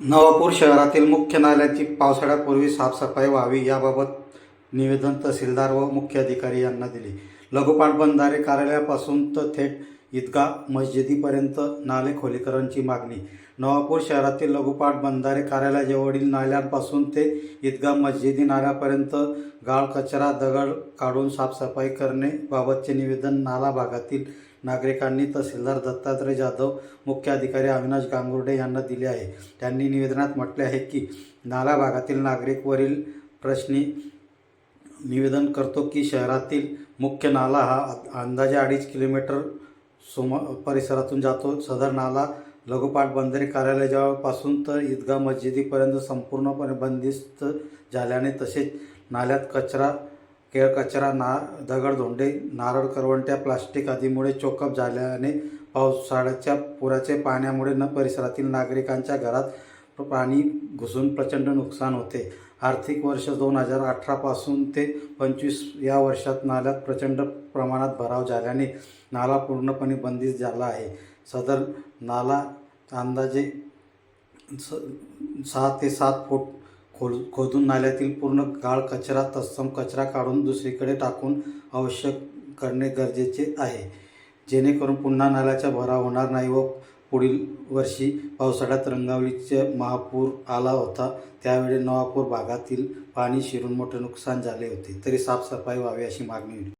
नवापूर शहरातील मुख्य नाल्याची पावसाळ्यापूर्वी साफसफाई व्हावी याबाबत निवेदन तहसीलदार व मुख्य अधिकारी यांना दिले. लघुपाटबंधारे कार्यालयापासून तर थेट इतका मस्जिदीपर्यंत नाले खोलीकरांची मागणी. नवापूर शहरातील लघुपाठ बंधारे कार्यालयाजवळील नाल्यांपासून ते ईदगाह मस्जिदी नाल्यापर्यंत गाळ कचरा दगड काढून साफसफाई करणे बाबतचे निवेदन नाला भागातील नागरिकांनी तहसीलदार दत्तात्रय जाधव मुख्य अधिकारी अविनाश गांगुर्डे यांना दिले आहे. त्यांनी निवेदनात म्हटले आहे की नाला भागातील नागरिक वरील प्रश्नी निवेदन करतो की शहरातील मुख्य नाला हा अंदाजे अडीच किलोमीटर सुम परिसरातून जातो. सदर नाला लघुपाट बंदरे कार्यालयाजवळपासून तर ईदगाह मस्जिदीपर्यंत संपूर्णपणे बंदिस्त झाल्याने तसेच नाल्यात कचरा केळ कचरा ना दगडधोंडे नारळ करवंट्या प्लास्टिक आदीमुळे चोकअप झाल्याने पावसाळ्याच्या पुराचे पाण्यामुळे न परिसरातील नागरिकांच्या घरात पाणी घुसून प्रचंड नुकसान होते. आर्थिक वर्ष दोन हजार अठरापासून ते पंचवीस या वर्षात नाल्यात प्रचंड प्रमाणात भराव झाल्याने नाला पूर्णपणे बंदिस्त झाला आहे. सदर नाला अंदाजे स सहा ते सात फूट खोल खोदून नाल्यातील पूर्ण गाळ कचरा तत्सम कचरा काढून दुसरीकडे टाकून आवश्यक करणे गरजेचे आहे. जेणेकरून पुन्हा नाल्याचा भराव होणार नाही व पुढील वर्षी पावसाळ्यात रंगावलीचे महापूर आला होता. त्यावेळी नवापूर भागातील पाणी शिरून मोठे नुकसान झाले होते. तरी साफसफाई व्हावी अशी मागणी होती.